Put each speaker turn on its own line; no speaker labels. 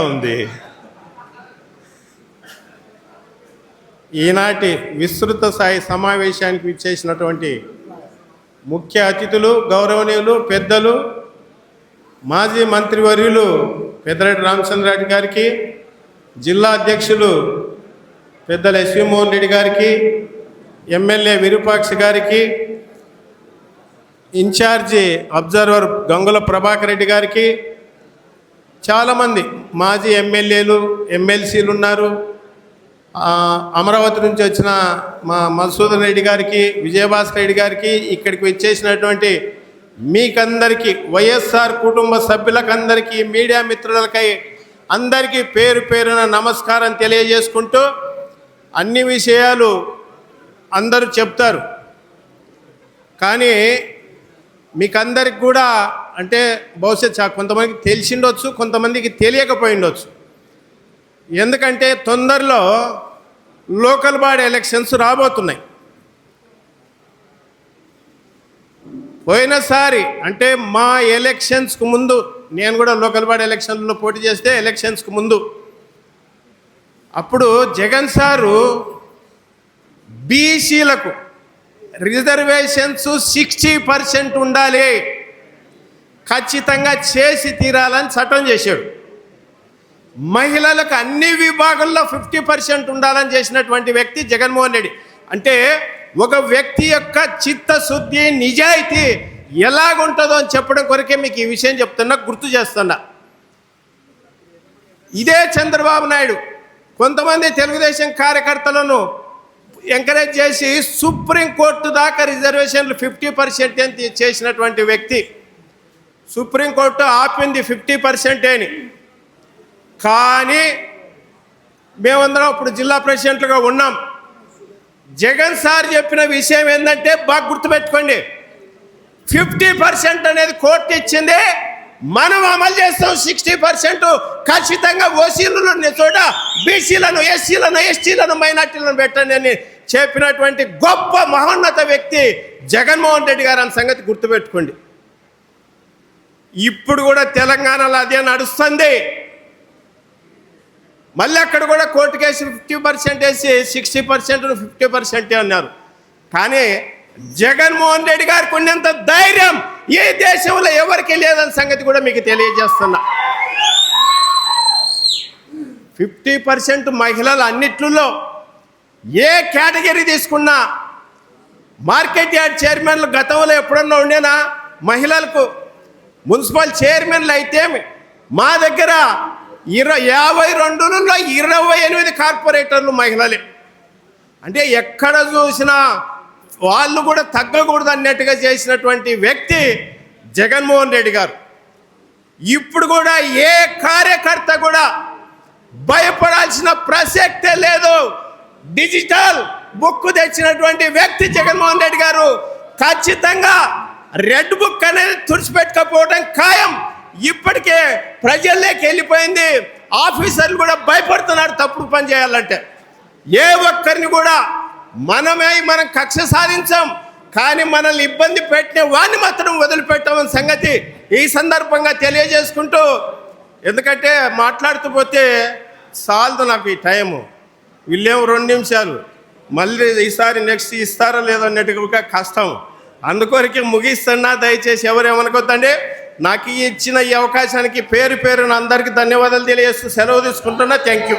ఉంది. ఈనాటి విస్తృత స్థాయి సమావేశానికి విచ్చేసినటువంటి ముఖ్య అతిథులు గౌరవనీయులు పెద్దలు మాజీ మంత్రివర్యులు పెద్దరెడ్డి రామచంద్రారెడ్డి గారికి జిల్లా అధ్యక్షులు పెద్దల ఎస్వి మోహన్ రెడ్డి గారికి ఎమ్మెల్యే విరూపాక్ష గారికి in charge observer Gangula Prabhakar Reddy గారికి చాలామంది మాజీ ఎమ్మెల్యేలు ఎమ్మెల్సీలు ఉన్నారు. అమరావతి నుంచి వచ్చిన మా మధుసూదన్ రెడ్డి గారికి విజయభాస్కర్ రెడ్డి గారికి ఇక్కడికి వచ్చేసినటువంటి మీకందరికీ వైఎస్ఆర్ కుటుంబ సభ్యులకందరికీ మీడియా మిత్రులకై అందరికీ పేరు పేరున నమస్కారం తెలియజేసుకుంటూ అన్ని విషయాలు అందరూ చెప్తారు. కానీ మీకందరికి కూడా అంటే బహుశా కొంతమందికి తెలిసిండొచ్చు కొంతమందికి తెలియకపోయిండొచ్చు. ఎందుకంటే తొందరలో లోకల్ బాడీ ఎలక్షన్స్ రాబోతున్నాయి. పోయినసారి అంటే మా ఎలక్షన్స్కు ముందు నేను కూడా లోకల్ బాడీ ఎలక్షన్లో పోటీ చేస్తే ఎలక్షన్స్కు ముందు అప్పుడు జగన్ సారు బీసీలకు రిజర్వేషన్స్ సిక్స్టీ పర్సెంట్ ఉండాలి. ఖచ్చితంగా చేసి తీరాలని చట్టం చేశాడు. మహిళలకు అన్ని విభాగాల్లో ఫిఫ్టీ పర్సెంట్ ఉండాలని చేసినటువంటి వ్యక్తి జగన్మోహన్ రెడ్డి. అంటే ఒక వ్యక్తి యొక్క చిత్తశుద్ధి నిజాయితీ ఎలాగుంటుందో అని చెప్పడం కొరకే మీకు ఈ విషయం చెప్తున్నా గుర్తు చేస్తున్నా. ఇదే చంద్రబాబు నాయుడు. కొంతమంది తెలుగుదేశం కార్యకర్తలను ఎంకరేజ్ చేసి సుప్రీంకోర్టు దాకా రిజర్వేషన్లు ఫిఫ్టీ పర్సెంట్ అని చేసినటువంటి వ్యక్తి సుప్రీంకోర్టు ఆపింది ఫిఫ్టీ పర్సెంట్ అని. కానీ మేమందరం ఇప్పుడు జిల్లా ప్రెసిడెంట్లుగా ఉన్నాం. జగన్ సార్ చెప్పిన విషయం ఏంటంటే బాగా గుర్తుపెట్టుకోండి. ఫిఫ్టీ పర్సెంట్ అనేది కోర్టు ఇచ్చింది మనం అమలు చేస్తాం సిక్స్టీ పర్సెంట్. ఖచ్చితంగా ఓసీలను చోట బీసీలను ఎస్సీలను ఎస్టీలను మైనార్టీలను పెట్టండి అని చెప్పినటువంటి గొప్ప మహోన్నత వ్యక్తి జగన్మోహన్ రెడ్డి గారు అన్న సంగతి గుర్తుపెట్టుకోండి. ఇప్పుడు కూడా తెలంగాణలో అదే నడుస్తుంది. మళ్ళీ అక్కడ కూడా కోర్టు కేసు ఫిఫ్టీ పర్సెంట్ వేసి సిక్స్టీ పర్సెంట్ ఫిఫ్టీ పర్సెంట్ అన్నారు. కానీ జగన్మోహన్ రెడ్డి గారికి ఉన్నంత ధైర్యం ఏ దేశంలో ఎవరికి లేదని సంగతి కూడా మీకు తెలియజేస్తున్నా. ఫిఫ్టీ పర్సెంట్ మహిళలు అన్నిట్లలో ఏ కేటగిరీ తీసుకున్నా మార్కెట్ యార్డ్ చైర్మన్లు గతంలో ఎప్పుడన్నా ఉండేనా? మహిళలకు మున్సిపల్ చైర్మన్లు అయితే మా దగ్గర ఇరవై యాభై రెండులో ఇరవై ఎనిమిది కార్పొరేటర్లు మహిళలే. అంటే ఎక్కడ చూసినా వాళ్ళు కూడా తగ్గకూడదు అన్నట్టుగా చేసినటువంటి వ్యక్తి జగన్మోహన్ రెడ్డి గారు. ఇప్పుడు కూడా ఏ కార్యకర్త కూడా భయపడాల్సిన ప్రసక్తే లేదు. డిజిటల్ బుక్ తెచ్చినటువంటి వ్యక్తి జగన్మోహన్ రెడ్డి గారు ఖచ్చితంగా రెడ్ బుక్ అనేది తుడిచిపెట్టకపోవడం ఖాయం. ఇప్పటికే ప్రజల్లోకి వెళ్ళిపోయింది. ఆఫీసర్లు కూడా భయపడుతున్నారు తప్పుడు పని చేయాలంటే. ఏ ఒక్కరిని కూడా మనమే మనం కక్ష సాధించాం. కానీ మనల్ని ఇబ్బంది పెట్టిన వాడిని మాత్రం వదిలిపెట్టామని సంగతి ఈ సందర్భంగా తెలియజేసుకుంటూ ఎందుకంటే మాట్లాడుతూ పోతే చాలదు నాకు ఈ టైము. వీళ్ళేమో రెండు నిమిషాలు. మళ్ళీ ఈసారి నెక్స్ట్ ఇస్తారో లేదో అన్నట్టుగా కష్టం. అందుకొరకే ముగిస్తున్నా దయచేసి ఎవరేమనుకోద్దండి నాకు ఇచ్చిన ఈ అవకాశానికి పేరు పేరున అందరికీ ధన్యవాదాలు తెలియజేస్తూ సెలవు తీసుకుంటున్నా. Thank you